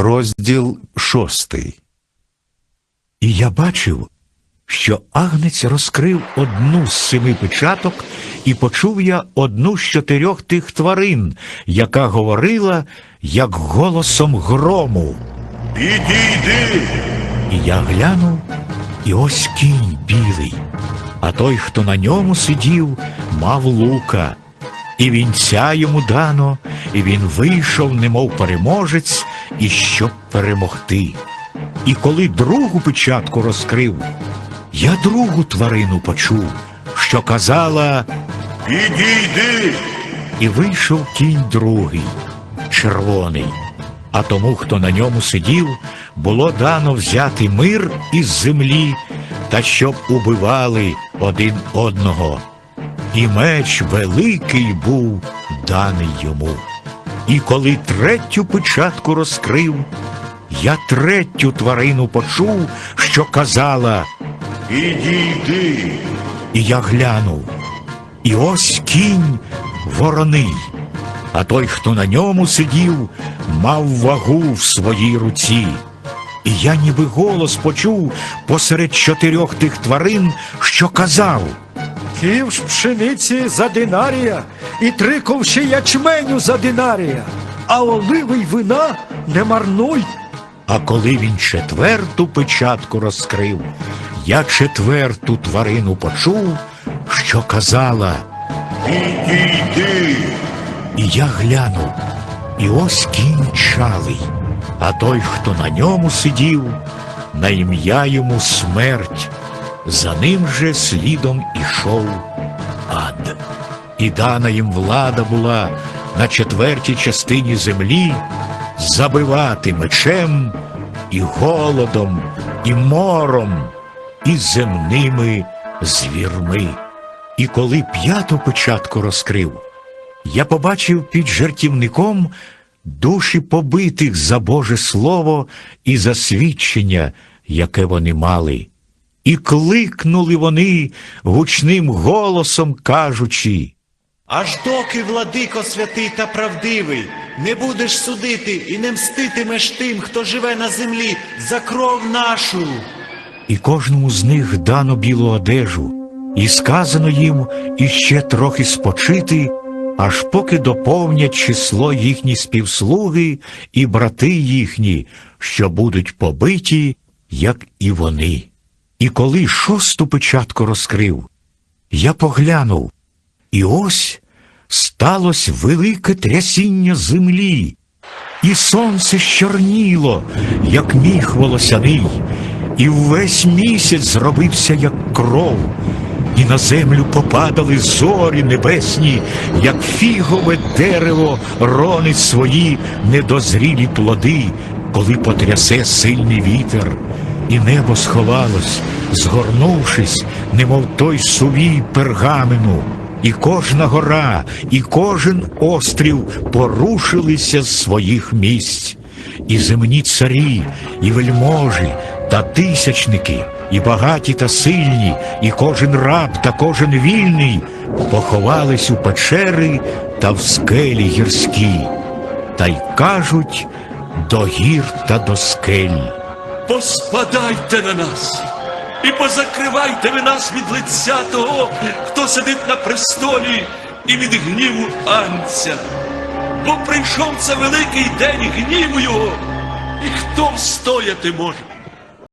Розділ шостий. І я бачив, що агнець розкрив одну з семи печаток, і почув я одну з чотирьох тих тварин, яка говорила, як голосом грому. Підійди. І я глянув, і ось кінь білий, а той, хто на ньому сидів, мав лука, і вінця йому дано, і він вийшов, немов переможець, і щоб перемогти. І коли другу печатку розкрив, я другу тварину почув, що казала, Підійди. і вийшов кінь другий, червоний. А тому, хто на ньому сидів, було дано взяти мир із землі, та щоб убивали один одного. І меч великий був даний йому. І коли третю печатку розкрив, я третю тварину почув, що казала, Підійди. і я глянув, і ось кінь вороний, а той, хто на ньому сидів, мав вагу в своїй руці. І я ніби голос почув посеред чотирьох тих тварин, що казав. Ківш пшениці за динарія і три ковші ячменю за динарія, а оливи й вина не марнуй. А коли він четверту печатку розкрив, я четверту тварину почув, що казала. Підійди. І я глянув, і ось кінь чалий, а той, хто на ньому сидів, на ім'я йому смерть, за ним же слідом ішов ад. І дана їм влада була на четвертій частині землі забивати мечем і голодом, і мором, і земними звірми. І коли п'яту печатку розкрив, я побачив під жертівником душі побитих за Боже Слово і за свідчення, яке вони мали. І кликнули вони гучним голосом, кажучи, Аж доки, владико святий та правдивий, не будеш судити і не мститимеш тим, хто живе на землі, за кров нашу. і кожному з них дано білу одежу, і сказано їм іще трохи спочити, аж поки доповнять число їхні співслуги і брати їхні, що будуть побиті, як і вони. І коли шосту печатку розкрив, я поглянув, і ось сталося велике трясіння землі, і сонце щорніло, як міх волосяний, і весь місяць зробився, як кров, і на землю попадали зорі небесні, як фігове дерево ронить свої недозрілі плоди, коли потрясе сильний вітер, і небо сховалось, згорнувшись, немов той сувій пергамену. І кожна гора, і кожен острів порушилися з своїх місць, і земні царі, і вельможі, та тисячники, і багаті та сильні, і кожен раб та кожен вільний поховались у печери та в скелі гірські, та й кажуть до гір та до скель. Поспадайте на нас і позакривайте ви нас від лиця того, хто сидить на престолі і від гніву анця. Бо прийшов це великий день гніву його, і хто встояти може?